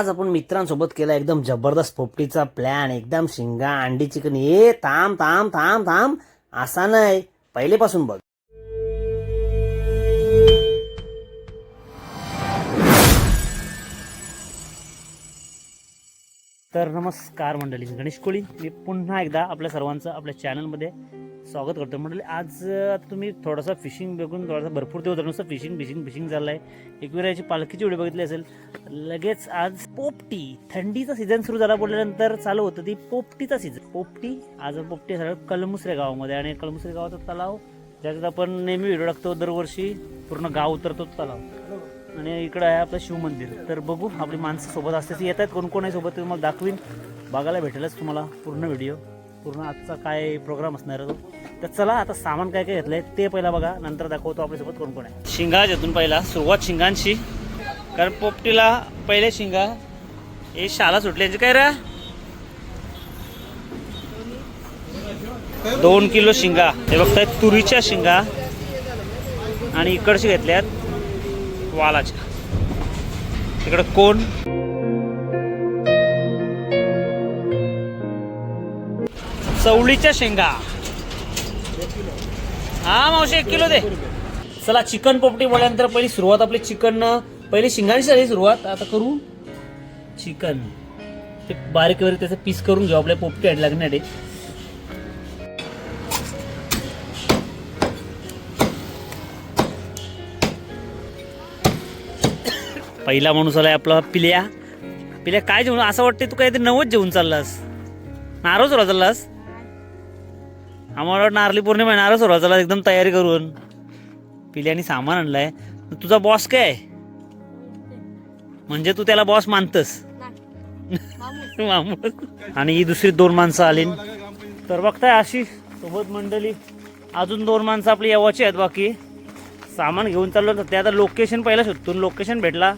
आज आपण मित्रांसोबत केला एकदम जबरदस्त पोपटीचा प्लॅन एकदम शिंगा अंडी चिकन. ये थांब थांब थांब थांब. असा नाही. पहिलेपासून बघ. तर नमस्कार मंडळी गणेश कोळी. मी पुन्हा एकदा आपल्या सर्वांचं आपल्या चॅनलमध्ये स्वागत करतो म्हटलं आज आता तुम्ही थोडंसं फिशिंग बघून थोडासा भरपूर दिवस नुसतं फिशिंग फिशिंग फिशिंग झालं आहे एकविराची पालखीची व्हिडिओ बघितली असेल लगेच आज पोपटी थंडीचा सीझन सुरू झाला बोलल्यानंतर चालू होतं ती पोपटीचा सीझन पोपटी आज पोपटी झालं कलमुसरे गावामध्ये आणि कलमुसरे गावाचा तलाव ज्याच्यात आपण नेहमी व्हिडिओ टाकतो दरवर्षी पूर्ण गाव उतरतो तलाव. आणि इकडं आहे आपलं शिवमंदिर तर बघू आपली माणसं सोबत असते ती येत आहेत कोण कोण आहे सोबत तुम्हाला दाखवीन. बघायला भेटेलच तुम्हाला पूर्ण व्हिडिओ. पूर्ण आजचा काय प्रोग्राम असणार तो? तर चला आता सामान काय काय घेतलंय ते पहिला बघा नंतर दाखवतो आपल्यासोबत कोण कोण आहे. शिंगा यातून पहिला सुरुवात शिंगांची. कारण पोपटीला पहिले शिंगा. हे शाला सुटली यांची काय रे? दोन किलो शिंगा. हे बघताय तुरीच्या शिंगा आणि इकडची घेतल्यात वालाच्या. इकडं कोण? चवळीच्या शेंगा. हा मावशी एक किलो दे. चला चिकन पोपटी बोलल्यानंतर पहिली सुरुवात आपली चिकन पहिली शिंगाची झाली सुरुवात. आता करू चिकन. ते बारीक बारीक त्याचं पीस करून घेऊ आपल्या पोपटी आड लागण्यासाठी पहिला माणूस आलाय आपला पिल्या. पिल्या काय जेवण? असं वाटतं तू काहीतरी नवच जेवून चाललास. नारोज सुरू चाललास आम्हाला वाटतं नारळी पौर्णिमा आहे, नारळ सुरू चालला एकदम तयारी करून. पिल्याने सामान आणलाय. तुझा बॉस काय? आहे? म्हणजे तू त्याला बॉस मानतस. आणि ही दुसरी दोन माणसं आली तर बघताय अशी सोबत मंडळी अजून दोन माणसं आपली येवाची आहेत बाकी. सामान घेऊन चाललो तर ते आता लोकेशन पहिला शोधतो. लोकेशन भेटला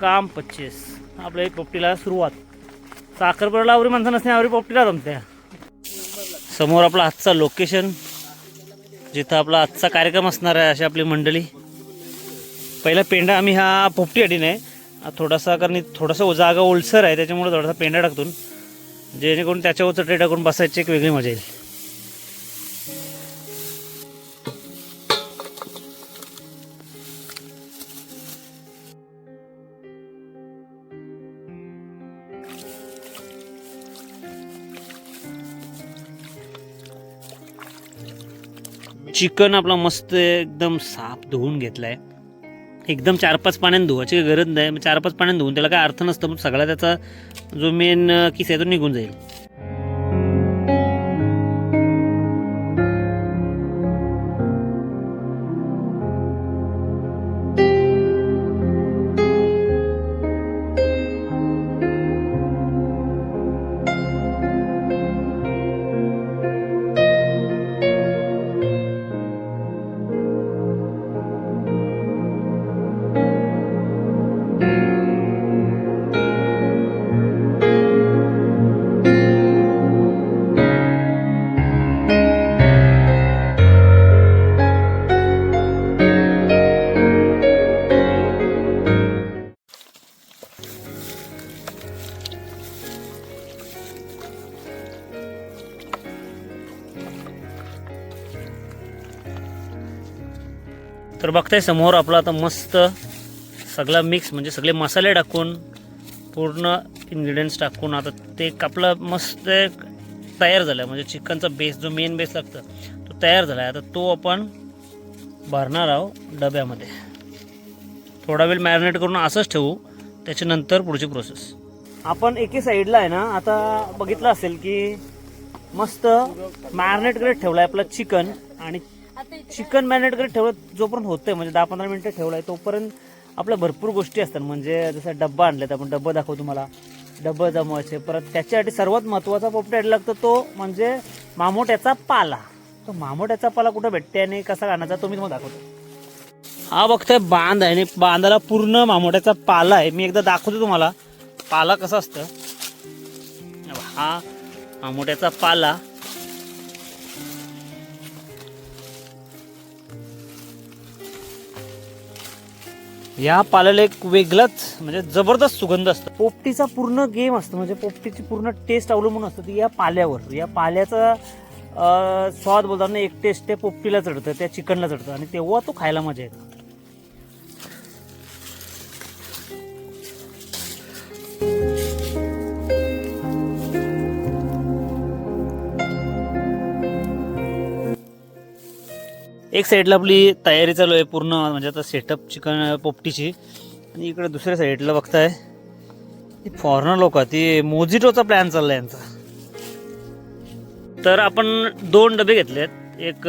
काम पच्चीस. आपल्या पोपटीला सुरुवात. साखरपुड्याला आवरी माणसं नसते आवरी पोपटीला जमत्या. समोर आपला आजचा लोकेशन जिथं आपला आजचा कार्यक्रम असणार आहे अशी आपली मंडळी. पहिला पेंडा आम्ही हा पोपटी अडीने आहे थोडासा कारण थोडासा जागा ओलसर आहे त्याच्यामुळे थोडासा पेंडा टाकतून जेणेकरून त्याच्यावर चटई टाकून बसायची एक वेगळी मजा येईल. चिकन आपला मस्त एकदम साफ धुवून घेतलाय. एकदम चार पाच पाण्याने धुवायची काही गरज नाही. चार पाच पाण्याने धुवून त्याला काय अर्थ नसतं. सगळा त्याचा जो मेन किस आहे तो निघून जाईल. तर समोर आपला आता मस्त सगळा मिक्स म्हणजे सगळे मसाले टाकून पूर्ण इन्ग्रेडियंट्स टाकून आता ते आपलं मस्त एक तयार झालं आहे म्हणजे चिकनचा बेस जो मेन बेस लागतं तो तयार झाला आहे आता तो आपण भरणार आहोत डब्यामध्ये. थोडा वेळ मॅरिनेट करून असंच ठेवू. त्याच्यानंतर पुढची प्रोसेस आपण एके साईडला आहे ना आता बघितलं असेल की मस्त मॅरिनेट करत ठेवलं आहे आपलं चिकन आणि चिकन मॅरिनेट करत ठेवलं जोपर्यंत होतंय म्हणजे दहा पंधरा मिनिटं ठेवलं आहे तोपर्यंत आपल्या भरपूर गोष्टी असतात. म्हणजे जसं डब्बा आणलेत आपण डब्बा दाखवू तुम्हाला. डब्बा जमवायचे परत त्याच्यासाठी सर्वात महत्त्वाचा पोपटा लागतो तो म्हणजे मामोट्याचा पाला. तो मामोट्याचा पाला कुठं भेटते आणि कसा आणायचा तो मी तुम्हाला दाखवतो. हा बघतोय बांध आहे आणि बांधाला पूर्ण मामोट्याचा पाला आहे. मी एकदा दाखवतो तुम्हाला. पाला कसा असतं. हा मामोट्याचा पाला. या पाल्याला एक वेगळाच म्हणजे जबरदस्त सुगंध असतो. पोपटीचा पूर्ण गेम असतो म्हणजे पोपटीची पूर्ण टेस्ट अवलंबून असतं. ती या पाल्यावर या पाल्याचा स्वाद बोलताना एक टेस्ट ते पोपटीला चढतं त्या चिकनला चढतं आणि तेव्हा तो खायला मजा येतो. एक साईडला आपली तयारी चालू आहे पूर्ण म्हणजे आता सेटअप चिकन पोपटीची. आणि इकडे दुसऱ्या साईडला बघताय ती फॉरेनर लोक ती मोजिटोचा प्लॅन चालला यांचा. तर आपण दोन डबे घेतलेत एक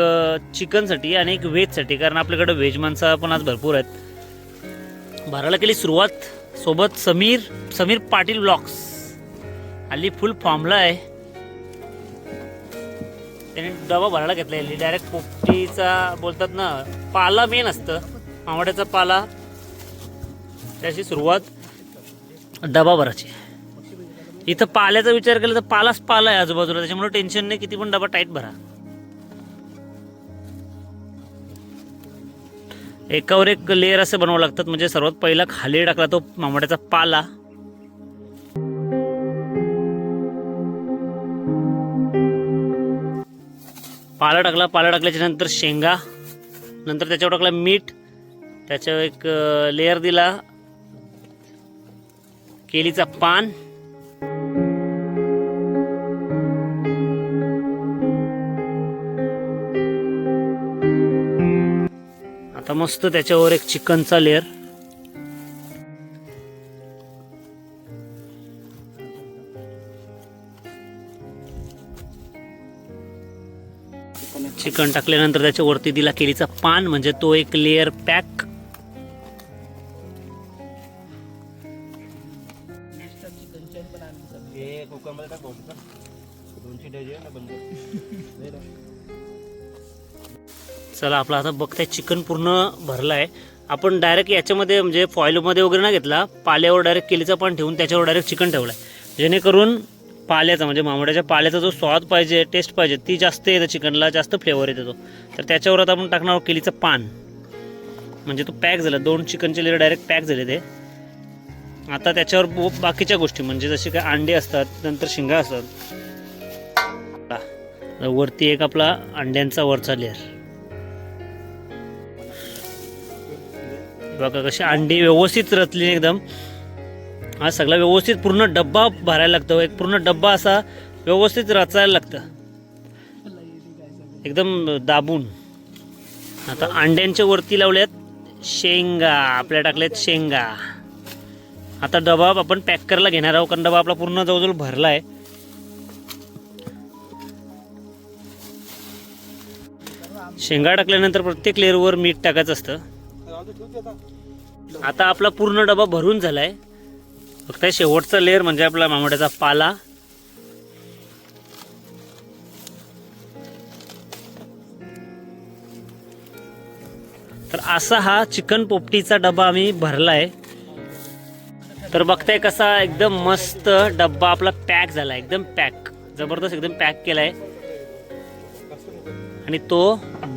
चिकनसाठी आणि एक व्हेजसाठी कारण आपल्याकडे व्हेज माणसं पण आज भरपूर आहेत. भरायला केली सुरुवात सोबत समीर समीर पाटील ब्लॉक्स हल्ली फुल फॉर्मला आहे. त्याने डबा भरायला घेतला डायरेक्ट पोपटीचा बोलतात ना पाला मेन असतं. मावड्याचा पाला. त्याची सुरुवात डबा भरायची इथं पाल्याचा विचार केला तर पालाच पाला आहे आजूबाजूला. त्याच्यामुळे टेन्शन नाही किती पण डबा टाईट भरा. एकावर एक लेअर असं बनवावं लागतात. म्हणजे सर्वात पहिला खाली टाकला तो मामाड्याचा पाला. पाला टाकला पाला टाकल्याच्या नंतर शेंगा नंतर त्याच्यावर टाकला मीठ त्याच्यावर एक लेअर दिला केलीचा पान. आता मस्त त्याच्यावर एक चिकनचा लेअर चिकन टाकल्यानंतर त्याच्यावरती दिला केलीचा पान म्हणजे तो एक लेअर पॅक चला आपला आता बघताय चिकन पूर्ण भरलं आहे आपण डायरेक्ट याच्यामध्ये म्हणजे फॉईलमध्ये वगैरे नाही घेतला. पाल्यावर डायरेक्ट केलीचा पान ठेवून त्याच्यावर डायरेक्ट चिकन ठेवलं आहे जेणेकरून पाल्याचा म्हणजे मामड्याच्या पाल्याचा जो स्वाद पाहिजे टेस्ट पाहिजे ती जास्त येते चिकनला जास्त फ्लेवर येतो तो. तर त्याच्यावर आता आपण टाकणार आहोत केलीचं पान. म्हणजे तो पॅक झाला दोन चिकनचे लेअर डायरेक्ट पॅक झाले ते. आता त्याच्यावर बाकीच्या गोष्टी म्हणजे जसे काय अंडे असतात नंतर शिंगा असतात. वरती एक आपला अंड्यांचा वरचा लेअर बघा कशी अंडी व्यवस्थित रचली एकदम. हा सगळा व्यवस्थित पूर्ण डब्बा भरायला लागतो. एक पूर्ण डब्बा असा व्यवस्थित रचायला लागतं. एकदम दाबून. आता अंड्यांच्या वरती लावल्यात शेंगा. आपल्या टाकल्यात शेंगा. आता डबा आपण पॅक करायला घेणार आहोत कारण डबा आपला पूर्ण जवळजवळ भरला आहे शेंगा टाकल्यानंतर प्रत्येक लेअरवर मीठ टाकायचं असतं. आता आपला पूर्ण डबा भरून झालाय. फक्त शेवटचा लेअर म्हणजे आपला मामड्याचा पाला. तर असा हा चिकन पोपटीचा डबा आम्ही भरलाय. तर बघताय कसा एकदम मस्त डब्बा आपला पॅक झाला एकदम पॅक जबरदस्त एकदम पॅक केलाय. आणि तो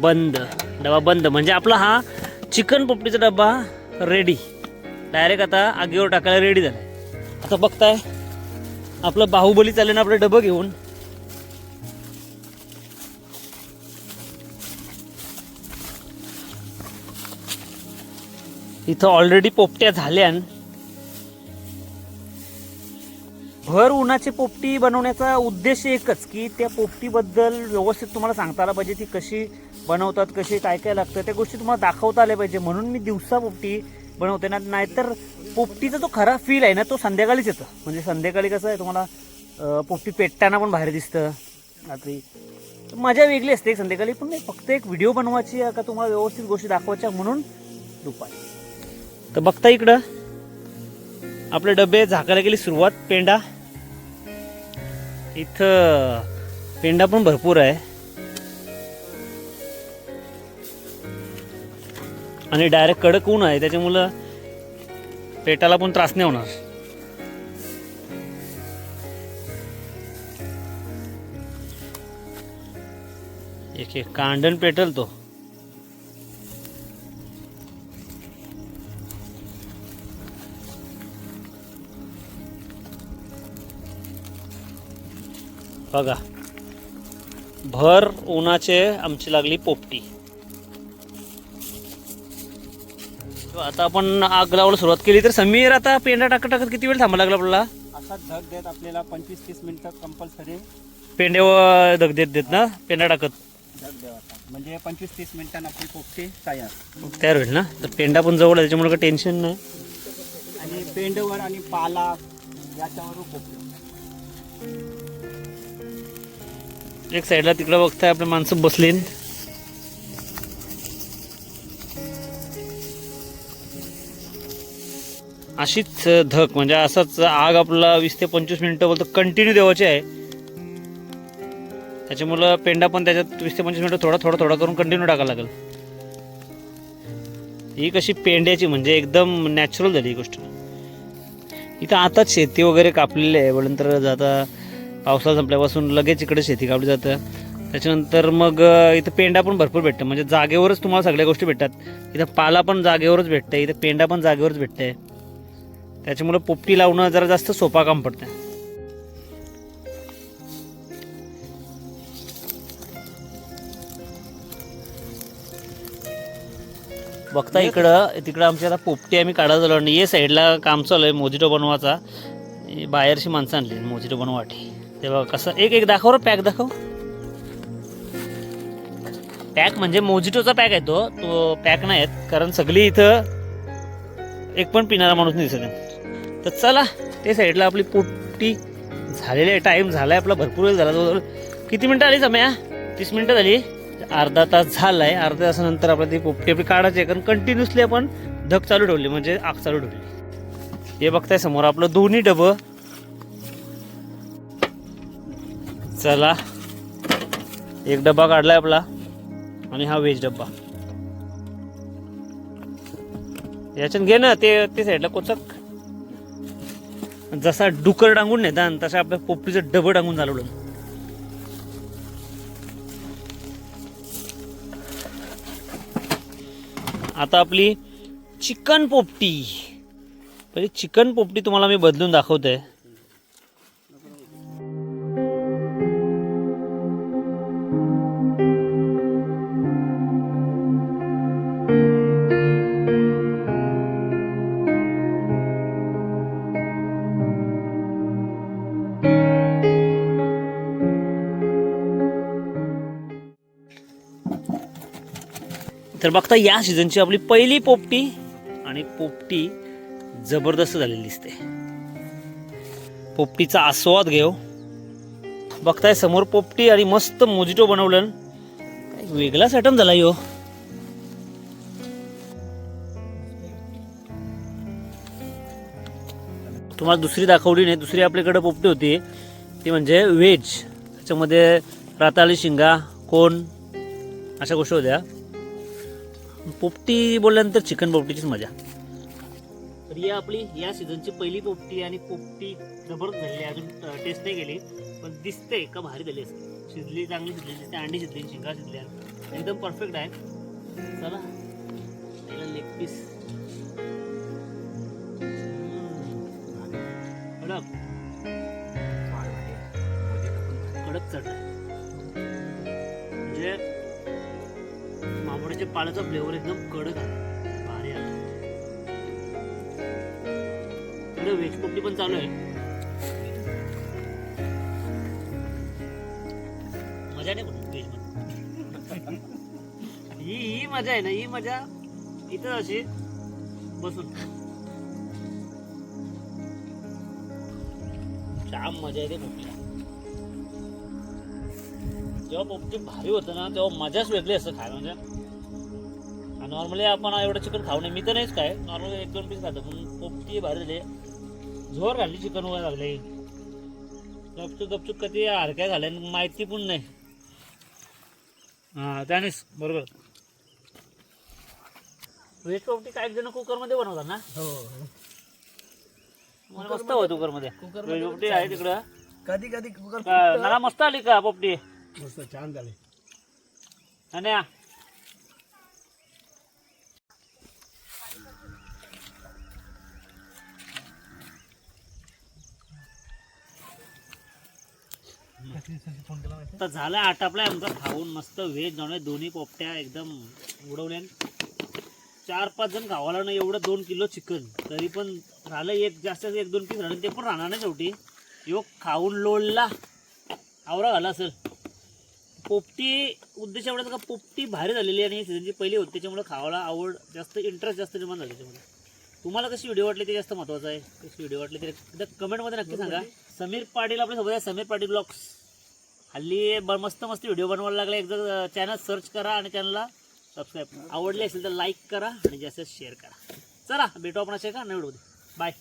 बंद डबा बंद. म्हणजे आपला हा चिकन पोपटीचा डबा रेडी डायरेक्ट आता आगीवर टाकायला रेडी झालाय. आता बघताय. आपलं बाहुबली चालेल ना आपलं डबं घेऊन. इथं ऑलरेडी पोपट्या झाल्यान. भर उन्हाची पोपटी बनवण्याचा उद्देश एकच की त्या पोपटीबद्दल व्यवस्थित तुम्हाला सांगता आलं पाहिजे ती कशी बनवतात कशी काय काय लागतं त्या गोष्टी तुम्हाला दाखवता आल्या पाहिजे. म्हणून मी दिवसा पोपटी बनवते ना नाहीतर पोपटीचा जो खरा फील आहे ना तो संध्याकाळीच येतं. म्हणजे संध्याकाळी कसं आहे तुम्हाला पोपटी पेटताना पण बाहेर दिसतं. रात्री मजा वेगळी असते संध्याकाळी पण नाही फक्त एक व्हिडिओ बनवायची आहे का तुम्हाला व्यवस्थित गोष्टी दाखवायच्या म्हणून दुपारी. तर बघता इकडं आपले डबे झाकायला गेली सुरुवात पेंडा इथं पेंडा पण भरपूर आहे. आणि डायरेक्ट कडक ऊन आहे त्याच्यामुळं पेटाला पण त्रास नाही होणार. एक एक कांडण पेटल तो बघा भर उन्हाचे आमची लागली पोपटी. आता आपण आग लावायला सुरुवात केली. तर समीर आता पेंडा टाकत टाकत किती वेळ थांबायला लागला आपल्याला? असा झग देत आपल्याला पंचवीस तीस मिनिटं कंपल्सरी पेंड्यावर दग देत देत ना? पेंडा टाकत. द्यावा म्हणजे पंचवीस तीस मिनिटांना आपली तयार. तयार होईल ना? तर पेंडा पण जवळ आहे त्याच्यामुळे काही टेन्शन नाही. आणि पेंडवर आणि पाला याच्यावर एक साईडला तिकडं बघताय आपले माणसं बसलीन. अशीच धक म्हणजे असाच आग आपला वीस ते पंचवीस मिनिटं बोलतो कंटिन्यू देवाची आहे. त्याच्यामुळं पेंडा पण त्याच्यात वीस ते पंचवीस मिनिटं थोडा थोडा थोडा करून कंटिन्यू टाकायला लागेल. ही कशी पेंड्याची म्हणजे एकदम नॅचरल झाली ही गोष्ट. इथं आताच शेती वगैरे कापलेली आहे. नंतर जाता पावसाळा संपल्यापासून लगेच इकडे शेती कापली जातं. त्याच्यानंतर मग इथं पेंडा पण भरपूर भेटतं. म्हणजे जागेवरच तुम्हाला सगळ्या गोष्टी भेटतात. इथं पाला पण जागेवरच भेटतं इथं पेंडा पण जागेवरच भेटतंय. त्याच्यामुळे पोपटी लावणं जरा जास्त सोपा काम पडतं बघता इकडं तिकडं आमची आता पोपटी आम्ही काढायला झालो आणि ये साईडला काम चालू आहे मोजिटो बनवायचा. ही बाहेरची माणसं आणली मोजिटो बनवाटी ते बघा कसं एक एक दाखव रे पॅक दाखव. पॅक म्हणजे मोजिटोचा पॅक आहे तो. तो पॅक नाही आहेत कारण सगळी इथं एक पण पिणारा माणूस नाही दिसत. तर चला ते साईडला आपली पोट्टी झालेली आहे टाईम झाला आहे आपला भरपूर वेळ झाला. जवळजवळ किती मिनटं आली समय? तीस मिनटं झाली. अर्धा तास झाला आहे अर्ध्या तासानंतर आपल्याला ती पोपटी आपली काढायची आहे कारण कंटिन्युअसली आपण धग चालू ठेवली म्हणजे आग चालू ठेवली. हे बघताय समोर आपलं दोन्ही डबं. चला. एक डबा काढलाय आपला आणि हा व्हेज डब्बा. याच्यात घे ना ते ते साईडला कोचक. जसा डुकर टांगून नेता तसं आपल्या पोपटीचं डबं टांगून चालवलं आता आपली चिकन पोपटी. म्हणजे चिकन पोपटी तुम्हाला मी बदलून दाखवतोय. तर बघता या सीझनची आपली पहिली पोपटी आणि पोपटी जबरदस्त झालेली दिसते. पोपटीचा आस्वाद घेऊ. बघताय समोर पोपटी आणि मस्त मोजिटो बनवलं. काय वेगळाच आयटम झाला यो. तुम्हाला दुसरी दाखवली नाही दुसरी आपल्याकडे पोपटी होती. ती म्हणजे व्हेज त्याच्यामध्ये राताली शिंगा कोण अशा गोष्टी होत्या. पोपटी बोलल्यानंतर चिकन पोपटीचीच मजा. तर ही आपली या सीझनची पहिली पोपटी आणि पोपटी जबरदस्त झालेली आहे. अजून टेस्ट नाही केली पण दिसते का भारी झाली असते. शिजली चांगली शिजली दिसते अंडी शिजली शिंगा शिजल्या. एकदम परफेक्ट आहे. चला त्याला लेग पीस कडक कडक चढ म्हणजे म्हणजे पाण्याचा फ्लेवर एकदम कडक आहे. भारी आहे. व्हेज पोपटी पण चालू आहे. मजा नाही पण व्हेज ही ही मजा आहे ना ही मजा इथं अशी बसून. जाम मजा येते पोपटीला जेव्हा पोपटी भारी होतं ना तेव्हा मजाच वेगळी असते खायला म्हणजे. नॉर्मली आपण एवढं चिकन खाऊ नये. मी तर नाहीच काय नॉर्मली एक दोन पीस खातो. पण पोपटी भारी झाली. झोर घालली चिकन वगैरे लागले. गपचूक गपचूक कधी हरक्या झाल्या माहिती पण नाही. हां त्यानेच. बरोबर. व्हेज पोपटी काही जण कुकरमध्ये बनवतात ना? हो. मला मस्त होतं कुकरमध्ये व्हेज पोपटी आहे तिकडं. कधी कधी कुकर मला मस्त आली का पोपटी? मस्त छान झाले. आणि तर झालं आटापलाय आमचा खाऊन मस्त व्हेज नॉनव्हेज दोन्ही पोपट्या एकदम उडवल्या चार पाच जण खावाला ना एवढं दोन किलो चिकन. तरी पण राहिलं एक जास्त एक दोन पीस राहिलं ते पण राहणार नाही शेवटी. यो खाऊन लोळला. आवरा घाला असेल. पोपटी उद्देश एवढाच का पोपटी भारी झालेली आणि सीझनची पहिली होती त्याच्यामुळे खावायला आवड जास्त इंटरेस्ट जास्त निर्माण झाली त्याच्यामुळे. तुम्हाला कशी व्हिडिओ वाटली ते जास्त महत्त्वाचं आहे. कशी व्हिडिओ वाटली ते एकदा कमेंटमध्ये नक्की सांगा. समीर पाटील आपल्यासोबत आहे. समीर पाटील ब्लॉग्स हल्ली ब मस्त मस्त व्हिडिओ बनवायला लागला. एकदा चॅनल सर्च करा आणि चॅनलला सबस्क्राईब आवडले असेल तर लाईक करा आणि जास्त शेअर करा. चला भेटू आपण असे का नवीन बाय